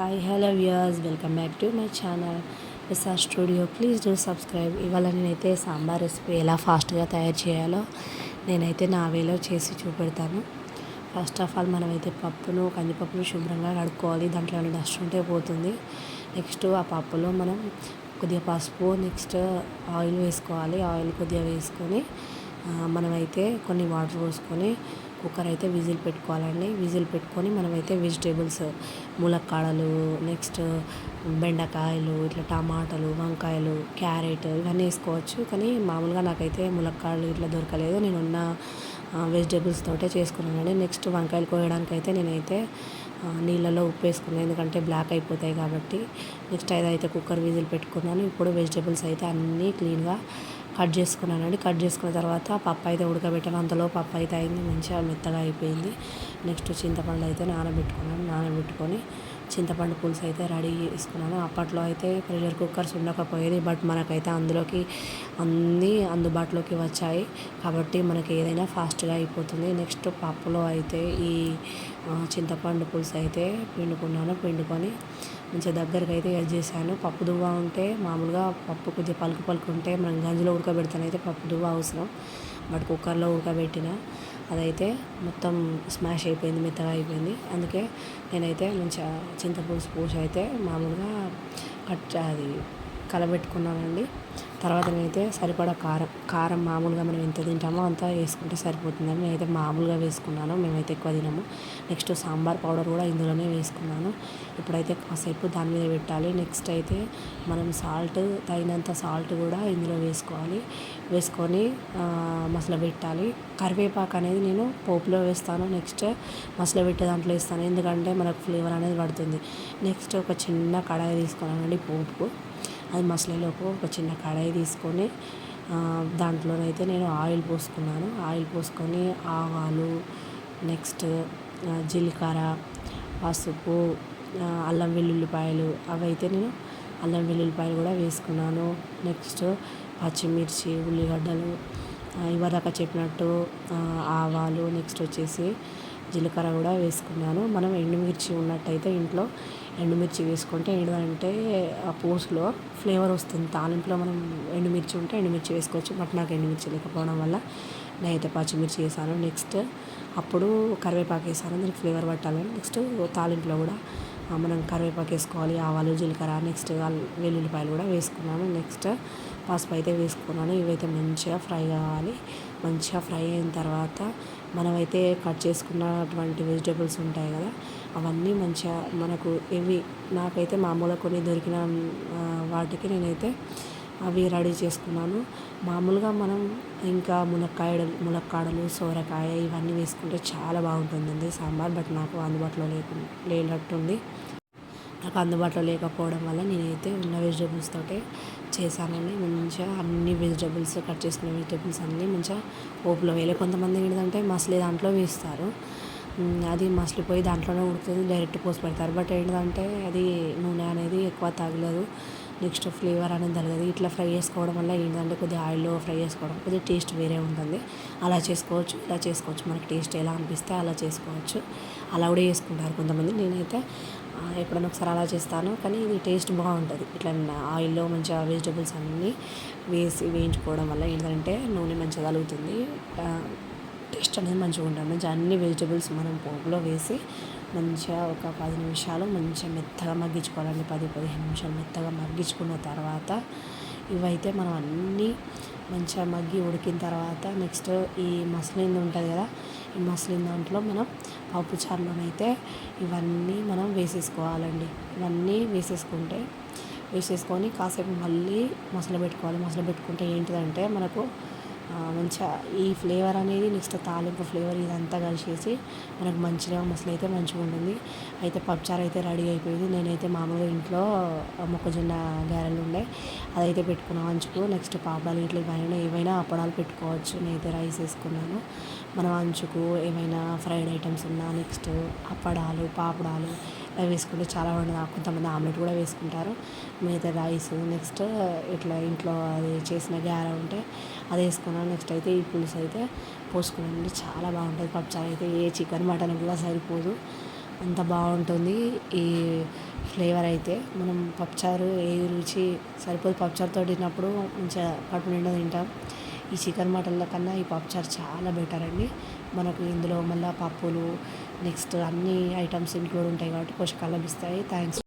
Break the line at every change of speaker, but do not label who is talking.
Hi hello viewers welcome back to my channel SR studio. Please do subscribe. ఇవాళ నేనైతే sambar recipe ఎలా ఫాస్ట్గా తయారు చేయాలో నేనైతే నా వేలో చేసి చూపెడతాను. ఫస్ట్ ఆఫ్ ఆల్ మనమైతే పప్పును కందిపప్పును శుభ్రంగా కడుక్కోవాలి. దాంట్లో ఏమైనా డస్ట్ ఉంటే పోతుంది. నెక్స్ట్ ఆ పప్పులో మనం కొద్దిగా పసుపు నెక్స్ట్ ఆయిల్ వేసుకోవాలి. ఆయిల్ కొద్దిగా వేసుకొని మనమైతే కొన్ని వాటర్ పోసుకొని కుక్కర్ అయితే విజిల్ పెట్టుకోవాలండి. విజిల్ పెట్టుకొని మనమైతే వెజిటేబుల్స్ ములక్కాడలు నెక్స్ట్ బెండకాయలు ఇట్లా టమాటాలు వంకాయలు క్యారెట్ ఇవన్నీ వేసుకోవచ్చు. కానీ మామూలుగా నాకైతే ములక్కాడలు ఇట్లా దొరకలేదు. నేను ఉన్న వెజిటేబుల్స్ తోటే చేసుకున్నానండి. నెక్స్ట్ వంకాయలు కోయడానికి అయితే నేనైతే నీళ్ళలో ఉప్పు వేసుకున్నాను ఎందుకంటే బ్లాక్ అయిపోతాయి కాబట్టి. నెక్స్ట్ అయితే కుక్కర్ విజిల్ పెట్టుకున్నాను. ఇప్పుడు వెజిటేబుల్స్ అయితే అన్నీ క్లీన్గా కట్ చేసుకున్నానండి. కట్ చేసుకున్న తర్వాత పప్పు అయితే ఉడకబెట్టాను. అంతలో పప్పు అయితే అయింది మంచిగా మెత్తగా అయిపోయింది. నెక్స్ట్ చింతపండు అయితే నానబెట్టుకున్నాను. నానబెట్టుకొని చింతపండు పులుసు అయితే రెడీ చేసుకున్నాను. అప్పట్లో అయితే ప్రెషర్ కుక్కర్స్ ఉండకపోయేది బట్ మనకైతే అందులోకి అన్నీ అందుబాటులోకి వచ్చాయి. కాబట్టి మనకి ఏదైనా ఫాస్ట్గా అయిపోతుంది. నెక్స్ట్ పప్పులో అయితే ఈ చింతపండు పులుసు అయితే పిండుకున్నాను. పిండుకొని మంచిగా దగ్గరకు అయితే ఎడ్ చేశాను. పప్పు దువ్వ ఉంటే మామూలుగా పప్పు కొద్దిగా పలుకు పలుకు ఉంటే మనం గంజిలో ఉడకబెడతానైతే పప్పు దువ్వ అవసరం. బట్ కుక్కర్లో ఉడకబెట్టిన అదైతే మొత్తం స్మాష్ అయిపోయింది మెత్తగా అయిపోయింది. అందుకే నేనైతే మంచిగా చింతపులుసు పూసి అయితే మామూలుగా కట్ అది కలబెట్టుకున్నానండి తర్వాత నేనైతే సరిపడా కారం కారం మామూలుగా మనం ఎంత తింటామో అంత వేసుకుంటే సరిపోతుందని నేనైతే మామూలుగా వేసుకున్నాను మేమైతే ఎక్కువ తినము. నెక్స్ట్ సాంబార్ పౌడర్ కూడా ఇందులోనే వేసుకున్నాను. ఇప్పుడైతే కాసేపు దాని మీద పెట్టాలి. నెక్స్ట్ అయితే మనం సాల్ట్ తగినంత సాల్ట్ కూడా ఇందులో వేసుకోవాలి. వేసుకొని మసల పెట్టాలి. కరివేపాకు అనేది నేను పోపులో వేస్తాను. నెక్స్ట్ మసల పెట్టే దాంట్లో వేస్తాను. ఎందుకంటే మనకు ఫ్లేవర్ అనేది పడుతుంది. నెక్స్ట్ ఒక చిన్న కడాయి తీసుకున్నానండి పోపుకు. అది మసలేలోపు ఒక చిన్న కడాయి తీసుకొని దాంట్లోనైతే నేను ఆయిల్ పోసుకున్నాను. ఆయిల్ పోసుకొని ఆవాలు నెక్స్ట్ జీలకర్ర పసుపు అల్లం వెల్లుల్లిపాయలు అవి అయితే నేను అల్లం వెల్లుల్లిపాయలు కూడా వేసుకున్నాను. నెక్స్ట్ పచ్చిమిర్చి ఉల్లిగడ్డలు ఇవదాకా చెప్పినట్టు ఆవాలు నెక్స్ట్ వచ్చేసి జీలకర్ర కూడా వేసుకున్నాను. మనం ఎండుమిర్చి ఉన్నట్టయితే ఇంట్లో ఎండుమిర్చి వేసుకుంటే ఏంటంటే ఆ పోస్ట్లో ఫ్లేవర్ వస్తుంది. తాలింపులో మనం ఎండుమిర్చి ఉంటే ఎండుమిర్చి వేసుకోవచ్చు. బట్ నాకు ఎండుమిర్చి లేకపోవడం వల్ల నేనైతే పచ్చిమిర్చి వేసాను. నెక్స్ట్ అప్పుడు కరివేపాకు వేసాను. దానికి ఫ్లేవర్ పట్టాలని. నెక్స్ట్ తాలింపులో కూడా మనం కరివేపాకు వేసుకోవాలి ఆవాలు జీలకర్ర నెక్స్ట్ వెల్లుల్లిపాయలు కూడా వేసుకున్నాను. నెక్స్ట్ పసుపు అయితే వేసుకున్నాను. ఇవైతే మంచిగా ఫ్రై కావాలి. మంచిగా ఫ్రై అయిన తర్వాత మనమైతే కట్ చేసుకున్నటువంటి వెజిటేబుల్స్ ఉంటాయి కదా అవన్నీ మంచిగా మనకు ఇవి నాకైతే మామూలుగా కొన్ని దొరికిన వాటికి నేనైతే అవి రెడీ చేసుకున్నాను. మామూలుగా మనం ఇంకా మునక్కాయలు మునక్కాడలు సోరకాయ ఇవన్నీ వేసుకుంటే చాలా బాగుంటుందండి. సాంబార్ బట్ నాకు అందుబాటులో లేకు లేనట్టుంది. నాకు అందుబాటులో లేకపోవడం వల్ల నేనైతే ఉన్న వెజిటేబుల్స్ తోటే చేశానండి. మంచిగా అన్ని వెజిటేబుల్స్ కట్ చేసుకున్న వెజిటేబుల్స్ అన్నీ మంచిగా ఓపులో వేయలే. కొంతమంది ఏంటంటే మసలి దాంట్లో వేస్తారు. అది మసలిపోయి దాంట్లోనే ఉడుతుంది డైరెక్ట్ పోసి పెడతారు. బట్ ఏంటంటే అది నూనె అనేది ఎక్కువ తగలదు. నెక్స్ట్ ఫ్లేవర్ అనేది తగ్గదు ఇట్లా ఫ్రై చేసుకోవడం వల్ల ఏంటంటే కొద్దిగా ఆయిల్లో ఫ్రై చేసుకోవడం కొద్దిగా టేస్ట్ వేరే ఉంటుంది. అలా చేసుకోవచ్చు ఇలా చేసుకోవచ్చు. మనకి టేస్ట్ ఎలా అనిపిస్తే అలా చేసుకోవచ్చు. అలా కూడా చేసుకుంటారు కొంతమంది. నేనైతే ఎప్పుడైనా ఒకసారి అలా చేస్తాను. కానీ ఇది టేస్ట్ బాగుంటుంది. ఇట్లా ఆయిల్లో మంచిగా వెజిటబుల్స్ అన్నీ వేసి వేయించుకోవడం వల్ల ఏంటంటే నూనె మంచిగా కలుగుతుంది. టేస్ట్ అనేది మంచిగా ఉంటుంది. మంచిగా అన్ని వెజిటబుల్స్ మనం పోపులో వేసి మంచిగా ఒక పది నిమిషాలు మంచిగా మెత్తగా మగ్గించుకోవాలండి. పది పదిహేను నిమిషాలు మెత్తగా మగ్గించుకున్న తర్వాత ఇవైతే మనం అన్నీ మంచిగా మగ్గి ఉడికిన తర్వాత నెక్స్ట్ ఈ మసలింది ఉంటుంది కదా ఈ మసలిన దాంట్లో మనం పప్పు చారులోనైతే ఇవన్నీ మనం వేసేసుకోవాలండి. ఇవన్నీ వేసేసుకుంటే వేసేసుకొని కాసేపు మళ్ళీ మసలు పెట్టుకోవాలి. మసలు పెట్టుకుంటే ఏంటిదంటే మనకు మంచిగా ఈ ఫ్లేవర్ అనేది నెక్స్ట్ తాలింపు ఫ్లేవర్ ఇదంతా కలిసేసి మనకు మంచిగా మసలు అయితే మంచిగా ఉంటుంది. అయితే పప్పుచారు అయితే రెడీ అయిపోయింది. నేనైతే మామూలుగా ఇంట్లో మొక్కజొన్న గారెలు ఉండే అదైతే పెట్టుకున్నాను అంచుకు నెక్స్ట్ పాపడాలు ఇట్లా ఇవైనా ఏవైనా అప్పడాలు పెట్టుకోవచ్చు. నేనైతే రైస్ వేసుకున్నాను. మనం అంచుకు ఏమైనా ఫ్రైడ్ ఐటమ్స్ ఉన్నా నెక్స్ట్ అప్పడాలు పాపడాలు అవి వేసుకుంటే చాలా బాగుంటుంది. కొంతమంది ఆమ్లెట్ కూడా వేసుకుంటారు. మిగతా రైస్ నెక్స్ట్ ఇట్లా ఇంట్లో అది చేసిన గార ఉంటే అది వేసుకున్నాను నెక్స్ట్ అయితే ఈ పులుసు అయితే పోసుకున్నాను చాలా బాగుంటుంది. పప్పుచారు అయితే ఏ చికెన్ మటన్ కూడా సరిపోదు. అంత బాగుంటుంది ఈ ఫ్లేవర్ అయితే. మనం పప్పుచారు ఏ రుచి సరిపోదు. పప్పుచారుతో తిన్నప్పుడు మంచిగా కడుపు నిండా తింటాం. ఈ చికెన్ మటన్ల కన్నా ఈ పప్పుచారు చాలా బెటర్ అండి. మనకు ఇందులో మళ్ళీ పప్పులు నెక్స్ట్ అన్ని ఐటమ్స్ ఇంక్లూడ్ ఉంటాయి కాబట్టి పోషకాలు లభిస్తాయి. థ్యాంక్స్